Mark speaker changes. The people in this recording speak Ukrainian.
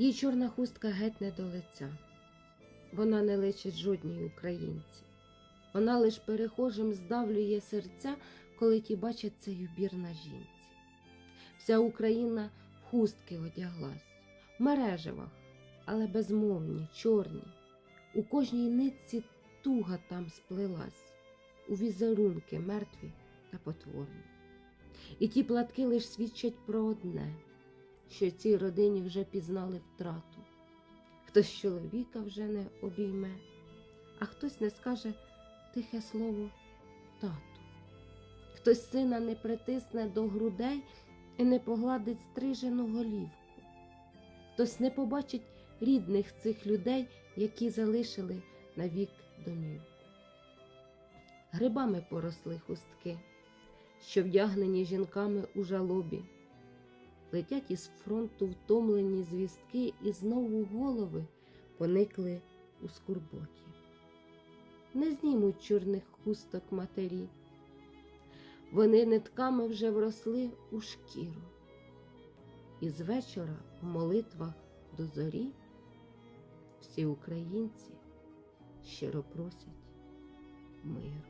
Speaker 1: Їй чорна хустка геть не до лиця. Вона не личить жодній українці. Вона лиш перехожим здавлює серця, коли ті бачать цей убір на жінці. Вся Україна в хустки одяглась, в мереживах, але безмовні, чорні. У кожній нитці туга там сплелась, у візерунки мертві та потворні. І ті платки лиш свідчать про одне, що цій родині вже пізнали втрату. Хтось чоловіка вже не обійме, а хтось не скаже тихе слово тату. Хтось сина не притисне до грудей і не погладить стрижену голівку. Хтось не побачить рідних цих людей, які залишили навік домівку. Грибами поросли хустки, що вдягнені жінками у жалобі. Летять із фронту втомлені звістки, і знову голови поникли у скорботі. Не знімуть чорних хусток матері. Вони нитками вже вросли у шкіру. І з вечора в молитвах до зорі всі українці щиро просять миру.